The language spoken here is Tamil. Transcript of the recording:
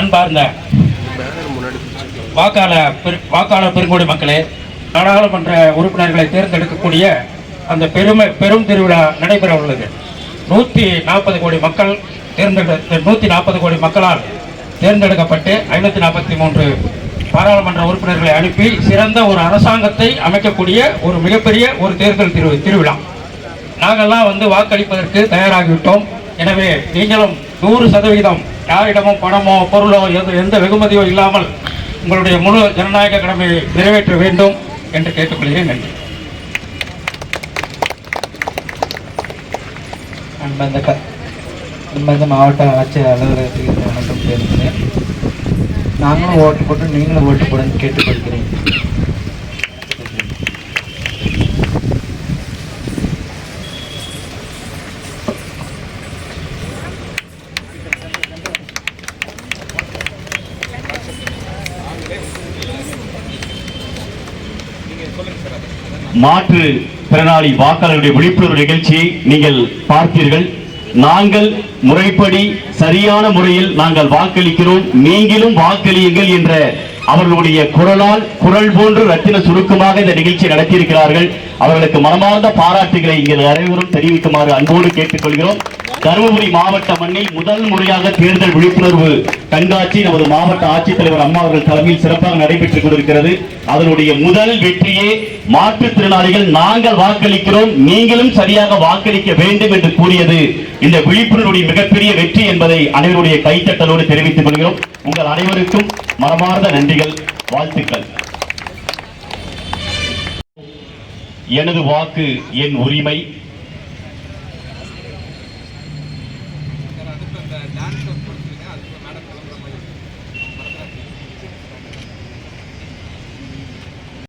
அன்பார்ந்த வாக்காளர் வாக்காளர் பெருங்குடி மக்களே நாடாளுமன்ற உறுப்பினர்களை தேர்ந்தெடுக்கக்கூடிய அந்த பெருமை பெரும் திருவிழா நடைபெற உள்ளது. நூற்றி நாற்பது கோடி மக்கள் தேர்ந்தெடு நூற்றி நாற்பது கோடி மக்களால் தேர்ந்தெடுக்கப்பட்டு ஐநூற்றி நாற்பத்தி மூன்று பாராளுமன்ற உறுப்பினர்களை அனுப்பி சிறந்த ஒரு அரசாங்கத்தை அமைக்கக்கூடிய ஒரு மிகப்பெரிய ஒரு தேர்தல் திரு திருவிழா. நாங்கள்லாம் வந்து வாக்களிப்பதற்கு தயாராகிவிட்டோம். எனவே நீங்களும் நூறு சதவிகிதம் யாரிடமும் பணமோ பொருளோ எந்த எந்த வெகுமதியோ இல்லாமல் உங்களுடைய முழு ஜனநாயக கடமையை நிறைவேற்ற வேண்டும் என்று கேட்டுக்கொள்கிறேன். நன்றி. அன்பந்த க அன்பந்த மாவட்ட ஆட்சியர் அலுவலகத்திற்கு வணக்கம் பேசுகிறேன் நாங்களும் ஓட்டு போட்டு நீங்களும் ஓட்டு போடுன்னு கேட்டுக்கொள்கிறேன். மாற்று திறனாளி வாக்காளருடைய விழிப்புணர்வு நிகழ்ச்சியை நீங்கள் பார்த்தீர்கள். நாங்கள் முறைப்படி சரியான முறையில் நாங்கள் வாக்களிக்கிறோம். நீங்களும் வாக்களியுங்கள் என்ற அவர்களுடைய குரலால் குரல் போன்று ரத்தின சுருக்கமாக இந்த நிகழ்ச்சியை நடத்தியிருக்கிறார்கள். அவர்களுக்கு மனமார்ந்த பாராட்டுகளை இங்கே அனைவரும் தெரிவிக்குமாறு அன்போடு கேட்டுக்கொள்கிறோம். தருமபுரி மாவட்ட மண்ணில் முதல் முறையாக தேர்தல் விழிப்புணர்வு கண்காட்சி நமது மாவட்ட ஆட்சித்தலைவர் அம்மா அவர்கள் தலைமையில் சிறப்பாக நடைபெற்றுக் கொண்டிருக்கிறது. அதனுடைய முதல் வெற்றியே மாற்றுத்திறனாளிகள் நாங்கள் வாக்களிக்கிறோம் நீங்களும் சரியாக வாக்களிக்க வேண்டும் என்று கூறியது இந்த விழிப்புணர்வுடைய மிகப்பெரிய வெற்றி என்பதை அனைவருடைய கைத்தட்டலோடு தெரிவித்துக் கொள்கிறோம். உங்கள் அனைவருக்கும் மனமார்ந்த நன்றிகள் வாழ்த்துக்கள். எனது வாக்கு என் உரிமை.